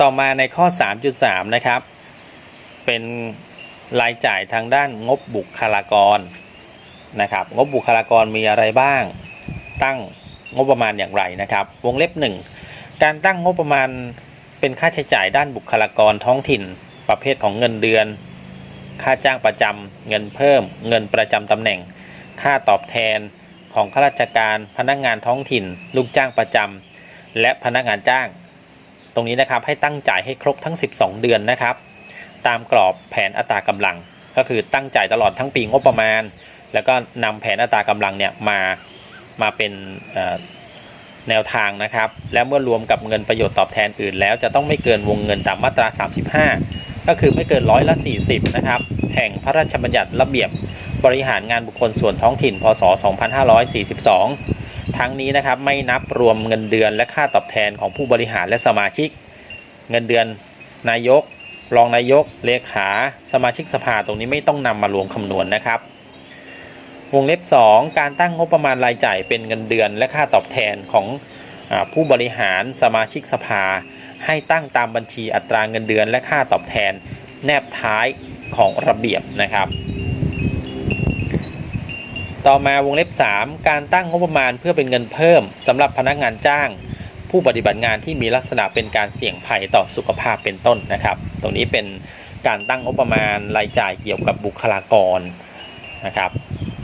ต่อมาในข้อ 3.3 นะครับ เป็นรายจ่ายทางด้านงบบุคลากรนะครับ งบบุคลากรมีอะไรบ้าง ตั้งงบประมาณอย่างไรนะครับ วงเล็บ 1 การตั้งงบประมาณเป็นค่าใช้จ่ายด้านบุคลากรท้องถิ่น ประเภทของเงินเดือน ค่าจ้างประจำเงินเพิ่ม เงินประจำตำแหน่ง ค่าตอบแทนของข้าราชการพนักงานท้องถิ่น ลูกจ้างประจำและพนักงานจ้าง ตรงนี้นะครับให้ตั้งจ่ายให้ครบทั้ง 12 เดือนนะครับ ตามกรอบแผนอัตรากำลัง ก็คือตั้งจ่ายตลอดทั้งปีงบประมาณ แล้วก็นำแผนอัตรากำลังเนี่ยมามาเป็นแนวทางนะครับ และเมื่อรวมกับเงินประโยชน์ตอบแทนอื่น แล้วจะต้องไม่เกินวงเงินตามมาตรา 35 ก็คือไม่เกินร้อยละ40นะครับแห่งพระราชบัญญัติระเบียบ บริหารงานบุคคลส่วนท้องถิ่น พศ 2542 ทั้งนี้นะครับไม่นับรวมเงินเดือนและค่าตอบแทนของผู้บริหารและสมาชิก เงินเดือนนายก รองนายก เลขา สมาชิกสภาตรงนี้ไม่ต้องนำมารวมคำนวณนะครับ วงเล็บ 2 การตั้งงบประมาณรายจ่ายเป็นเงินเดือนและค่าตอบแทนของอผู้บริหารสมาชิกสภา ให้ตั้งตามบัญชีอัตราเงินเดือนและค่าตอบแทน แนบท้ายของระเบียบนะครับ ต่อมาวงเล็บ 3 การตั้งงบประมาณเพื่อเป็นเงินเพิ่มสำหรับพนักงานจ้าง ผู้ปฏิบัติงานที่มีลักษณะเป็นการเสี่ยงภัยต่อสุขภาพเป็นต้นนะครับ ตรงนี้เป็นการตั้งงบประมาณรายจ่ายเกี่ยวกับบุคลากรนะครับ